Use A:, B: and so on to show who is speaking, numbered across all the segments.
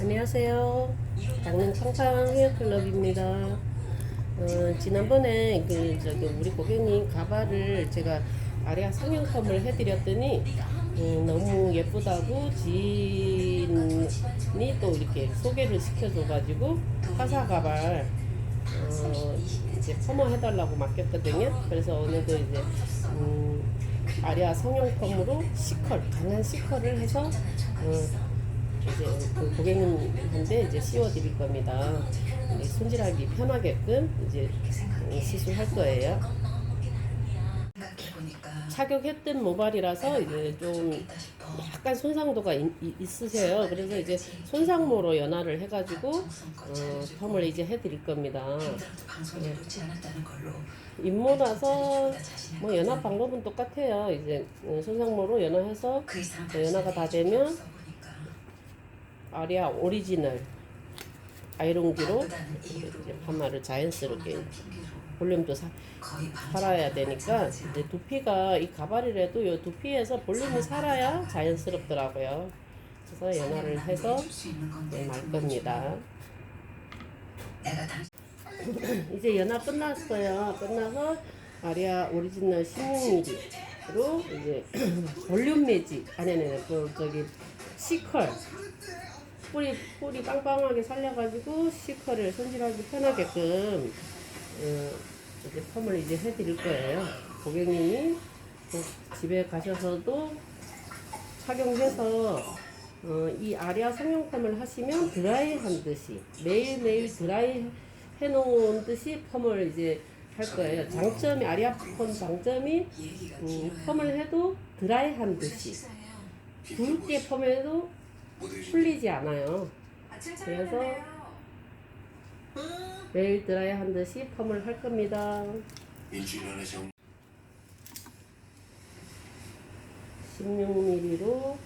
A: 안녕하세요. 강릉 청상 헤어클럽입니다. 어, 지난번에 그 저기 우리 고객님 가발을 제가 아리아 성형펌을 해드렸더니 음, 너무 예쁘다고 지인이 또 이렇게 소개를 시켜줘가지고 화사 가발 어, 이제 펌어 해달라고 맡겼거든요. 그래서 오늘도 이제 음, 아리아 성형펌으로 C컬 강한 C컬을 해서 어, 이제 그 고객님한테 이제 씌워드릴 겁니다. 이 손질하기 편하게끔 이제 음, 시술할 거예요. 착용했던 모발이라서 이제 좀 약간 손상도가 있, 으세요 그래서 이제 손상모로 연화를 해가지고 어, 펌을 이제 해드릴 겁니다. 네.
B: 걸로
A: 잇모나서 뭐 연화 방법은 똑같아요. 이제 어, 손상모로 연화해서
B: 그
A: 연화가 다 되면 아리아 오리지널 아이롱기로 파마를 자연스럽게 볼륨도 사, 살아야 되니까 이제 두피가 이 가발이라도 이 두피에서 볼륨이 살아야 자연스럽더라고요. 그래서 연화를 해서 말 겁니다. 이제 연화 끝났어요. 끝나서 아리아 오리지널 16mm로 이제 볼륨 매직 아니 아니 그 저기 C컬 뿌리 뿌리 빵빵하게 살려가지고 C컬을 손질하기 편하게끔 어, 이제 펌을 이제 해드릴 거예요. 고객님이 또 집에 가셔서도 착용해서 어, 이 아리아 성형펌을 하시면 드라이 한 듯이 매일매일 드라이 해놓은 듯이 펌을 이제 할 거예요. 장점이 아리아 펌 장점이 음, 펌을 해도 드라이 한 듯이 굵게 펌해도 풀리지 않아요. 그래서 매일 드라이 한 듯이 펌을 할 겁니다.
C: 일주일 안에 정
A: 16mm로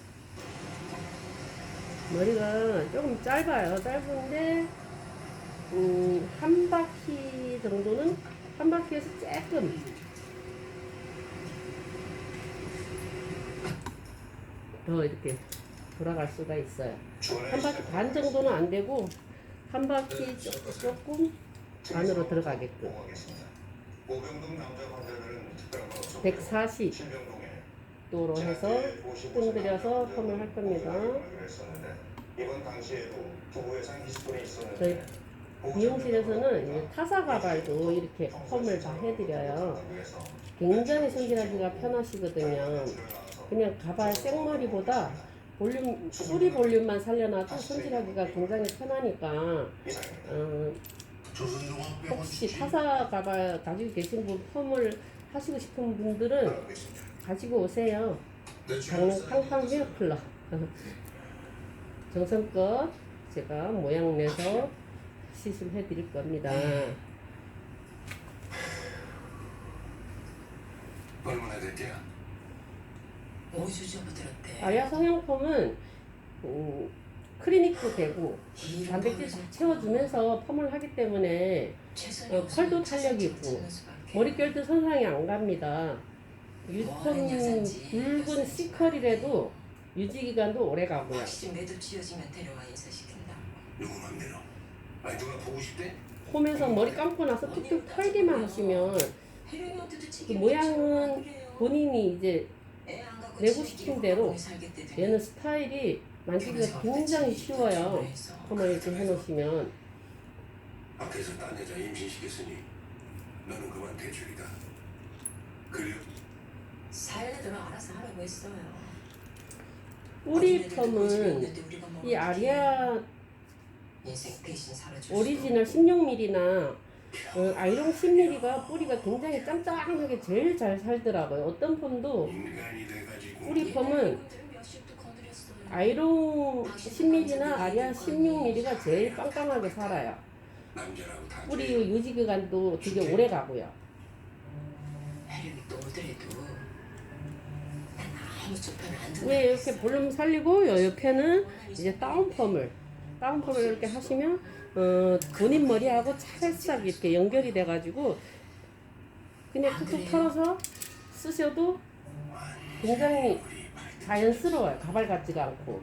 A: 머리가 조금 짧아요. 짧은데 음, 한 바퀴 정도는 한 바퀴에서 조금 더 이렇게 돌아갈 수가 있어요. 한 바퀴 반 정도는 안 되고 한 바퀴 조- 조금 안으로 들어가게끔
C: 보호하겠습니다. 오병동 남자 환자들은 특별한 건 없었고요.
A: 140
C: 신병동에
A: 도로 해서 끈들여서 펌을 할 겁니다. 저희 미용실에서는 타사 가발도 이렇게 펌을 다 해드려요. 굉장히 손질하기가 편하시거든요. 그냥 가발 생머리보다 볼륨, 뿌리 볼륨만 살려놔도 손질하기가 굉장히 편하니까, 어, 혹시 타사 가발 가지고 계신 분 펌을 하시고 싶은 분들은 가지고 오세요. 강릉 팡팡 헤어클럽. 정성껏 제가 모양 내서 시술해 드릴 겁니다.
C: 얼마나 됐대요?
B: 5주 전부터 들었대
A: 아리아 성형펌은 음, 클리닉도 되고 단백질 다 채워주면서 펌을 하기 때문에 어, 컬도 탄력이 있고 머릿결도 손상이 안 갑니다. 유톤 굵은 C컬이라도 유지기간도 오래 가고요.
B: 혹시 매도 지어지면 데려와 인사시킨다
C: 누구 맘대로? 아니 누가 보고 싶대?
A: 홈에서 머리 감고 나서 툭툭 털기만 하시면 그 모양은. 본인이 이제
B: 지들끼리
A: 싶은 대로 얘는 스타일이 만지기가 굉장히 쉬워요. 펌을 이렇게 해놓으시면
C: 밖에서 딴 여자 임신시켰으니 너는 그만 대출이다. 그래요?
B: 사연애들은 알아서 하라고 했어요
A: 뿌리 펌은 이 아리아 오리지널 16mm나 어, 아이롱 10mm가 뿌리가 굉장히 짱짱하게 제일 잘 살더라고요. 어떤
C: 돼가지고
A: 뿌리 펌은 아이롱 10mm나 아리아 16mm가 제일 빵빵하게 살아요. 뿌리 유지 기간도 되게 오래 가고요. 왜 이렇게 볼륨 살리고 요 옆에는 이제 다운펌을 다운펌을 이렇게 하시면 어, 본인 머리하고 찰싹 이렇게 연결이 돼가지고 그냥 툭툭 털어서 쓰셔도 굉장히 자연스러워요. 가발 같지가 않고.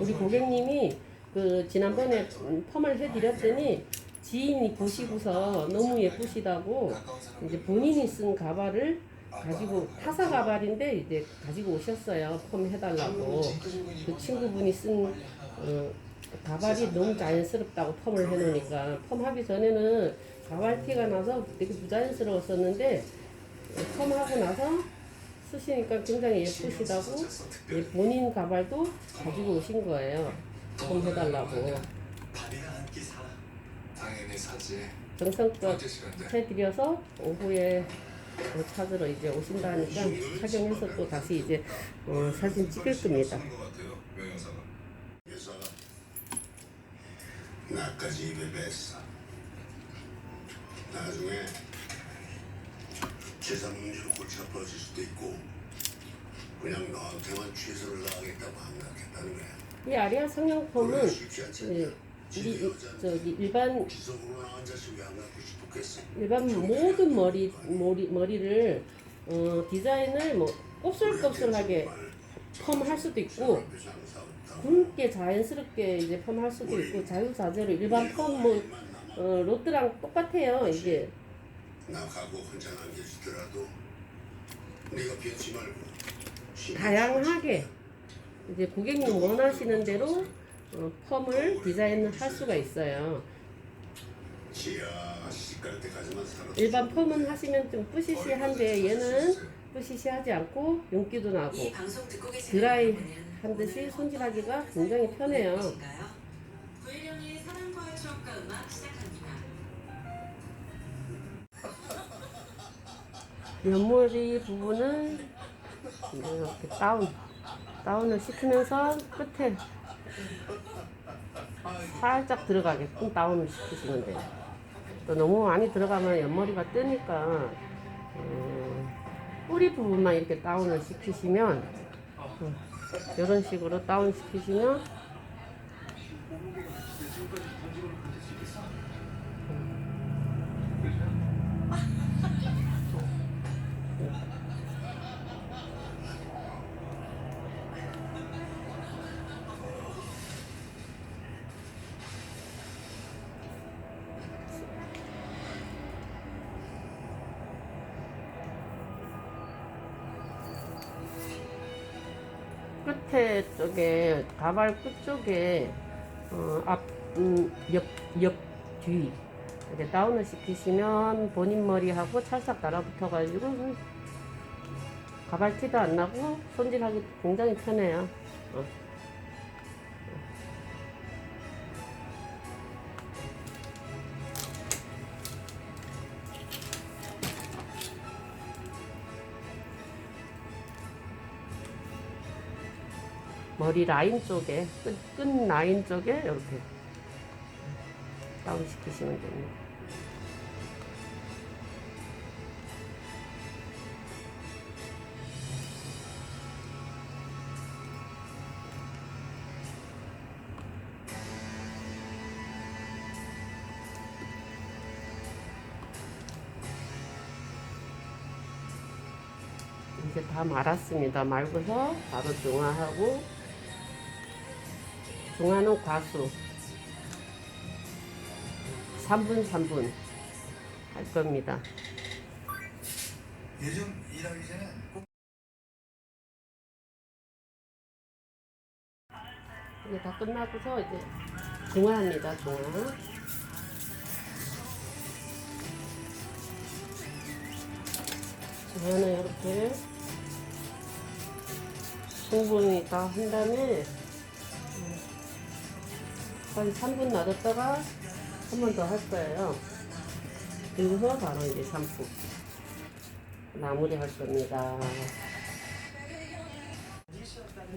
A: 우리
D: 분.
A: 고객님이 그 지난번에 음, 펌을 해드렸더니 지인이 보시고서 너무 예쁘시다고. 이제 본인이 쓴 가발을 가지고 타사 가발인데 이제 가지고 오셨어요 펌 해달라고 그 친구분이 쓴 어, 가발이 너무 자연스럽다고 펌을 해놓으니까 펌 하기 전에는 가발티가 나서 되게 부자연스러웠었는데 어, 펌하고 나서 쓰시니까 굉장히 예쁘시다고 예, 본인 가발도 가지고 오신 거예요 펌 해달라고. 정성껏? 해드려서 오후에 어, 찾으러 이제 오신다니까 착용해서 또 다시 이제 어, 사진 찍을 겁니다.
D: 쓰는 것 같아요, 명영사가.
E: 여사가 나까지 입에 뱉어 나중에 재산 문제로 골치가 벌어질 수도 있고 그냥 너한테만 최선을 다하겠다고 생각했다는 거야
A: 이 아리아 예, 이,
E: 여자한테
A: 저기 일반 일반 모든 머리 머리 머리를 어, 디자인을 뭐 곱슬곱슬하게 펌할 수도 있고 굵게 자연스럽게 이제 펌할 수도 있고 자유자재로 일반 펌뭐 어, 로트랑 똑같아요 이게.
E: 나 가고 혼자 남겨주더라도 네가 변치 말고 신경
A: 다양하게 이제 고객님 원하시는 대로 어, 펌을 디자인을 할 수가 있어요. 일반 펌은 하시면 좀 뿌시시한데 얘는 뿌시시하지 않고 윤기도 나고 드라이 한 듯이 손질하기가 굉장히 편해요. 옆머리 부분은 이렇게 다운 다운을 시키면서 끝에 살짝 들어가게끔 다운을 시키시면 돼요. 또 너무 많이 들어가면 옆머리가 뜨니까 어, 뿌리 부분만 이렇게 다운을 시키시면 어, 이런 식으로 다운 시키시면 끝에 쪽에 가발 끝 쪽에 어, 앞, 음, 옆, 옆, 뒤 이렇게 다운을 시키시면 본인 머리하고 찰싹 달아붙어가지고 음, 가발 티도 안 나고 손질하기 굉장히 편해요. 어. 머리 라인 쪽에 끝, 끝 라인 쪽에 이렇게 다운 시키시면 됩니다. 이제 다 말았습니다. 말고서 바로 중화하고 중화는 과수 3분 3분 할 겁니다.
D: 요즘 일하기 전에 꼭
A: 이제 다 끝나고서 이제 중화합니다. 중화. 중화는 이렇게 충분히 다 한 다음에 음, 한 3분 놔뒀다가 한 번 더 할 거예요. 그리고서 바로 이제 샴푸 마무리 할 겁니다.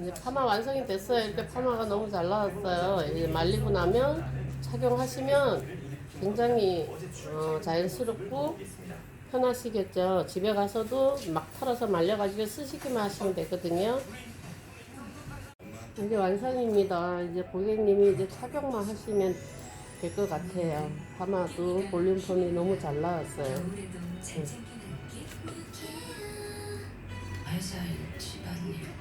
A: 이제 파마 완성이 됐어요. 이렇게 파마가 너무 잘 나왔어요. 이제 말리고 나면 착용하시면 굉장히 어, 자연스럽고 편하시겠죠. 집에 가서도 막 털어서 말려가지고 쓰시기만 하시면 되거든요. 이제 완성입니다. 이제 고객님이 이제 착용만 하시면 될 것 같아요. 파마도 볼륨 펌이 너무 잘 나왔어요.
B: 아